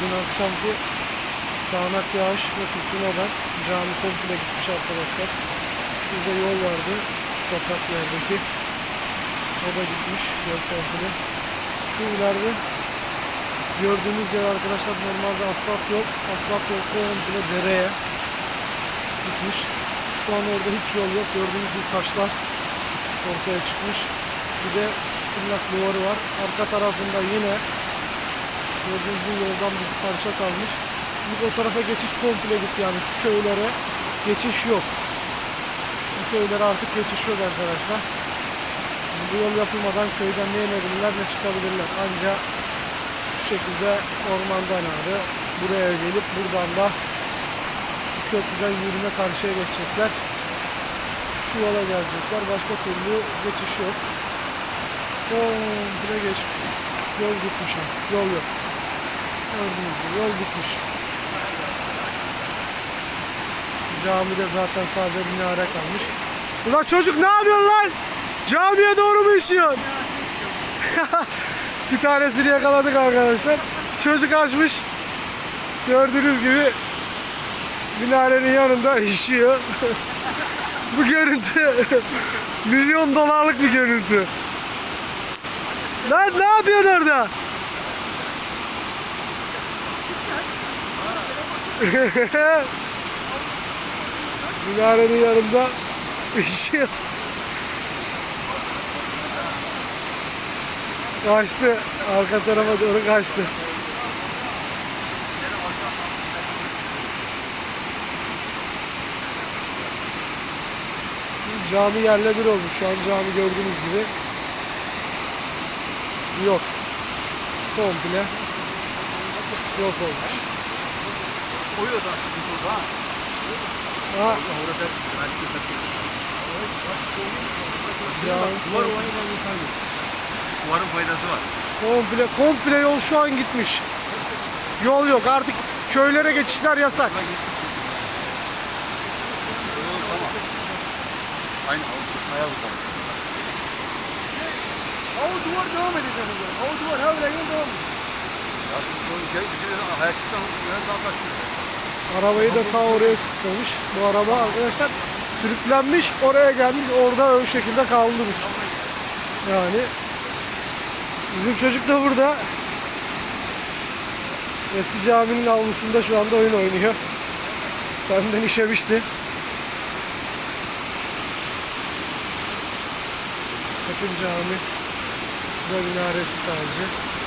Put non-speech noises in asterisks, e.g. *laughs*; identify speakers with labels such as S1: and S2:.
S1: Dün akşamki sağanak yağış ve fırtınadan cami komple gitmiş arkadaşlar. Şurada yol vardı. Toprak yerdeki. O da gitmiş. Yol komple. Şu ileride gördüğünüz yer arkadaşlar normalde asfalt yok. Asfalt yol komple dereye gitmiş. Şu an orada hiç yol yok. Gördüğünüz gibi taşlar ortaya çıkmış. Bir de istimlak duvarı var. Arka tarafında yine gördüğünüz gibi yoldan bir parça kalmış. Şimdi o tarafa geçiş komple gitti yani şu köylere geçiş yok. Bu köylere artık geçiş yok arkadaşlar. Bu yol yapılmadan köyden ne inebilirler ne çıkabilirler. Ancak şu şekilde ormandan abi buraya gelip buradan da köprüden yürüme karşıya geçecekler. Şu yola gelecekler. Başka türlü geçiş yok. Komple geç. Yol gitmiş. Yol yok. Gördüğünüz gibi yol gitmiş. Camide zaten sadece minare kalmış. Ulan çocuk ne yapıyorsun lan? Camiye doğru mu işiyorsun? *laughs* bir tanesini yakaladık arkadaşlar. Çocuk açmış. Gördüğünüz gibi minarenin yanında işiyor. *laughs* Bu görüntü milyon dolarlık bir görüntü. Lan ne yapıyorsun orada? *laughs* Minarenin yanında işiyor. Kaçtı. Arka tarafa doğru kaçtı. Cami yerle bir olmuş. Şu an cami gördüğünüz gibi yok. Komple yok olmuş.
S2: Yüzden sıkıntı oldu ha. Orada belki de Duvar olayından. Duvarın faydası var.
S1: komple komple yol şu an gitmiş. Yol yok. Artık köylere geçişler yasak.
S2: Tamam. Aynı ayağı uzak.
S3: O duvar devam edecek. O duvar havle yıl devam edecek.
S1: Arabayı da ta oraya sürüklemiş. Bu araba arkadaşlar sürüklenmiş oraya gelmiş orada o şekilde kalmış. Yani bizim çocuk da burada eski caminin avlusunda şu anda oyun oynuyor. Benden işemişti. Bakın cami. Bu da minaresi sadece.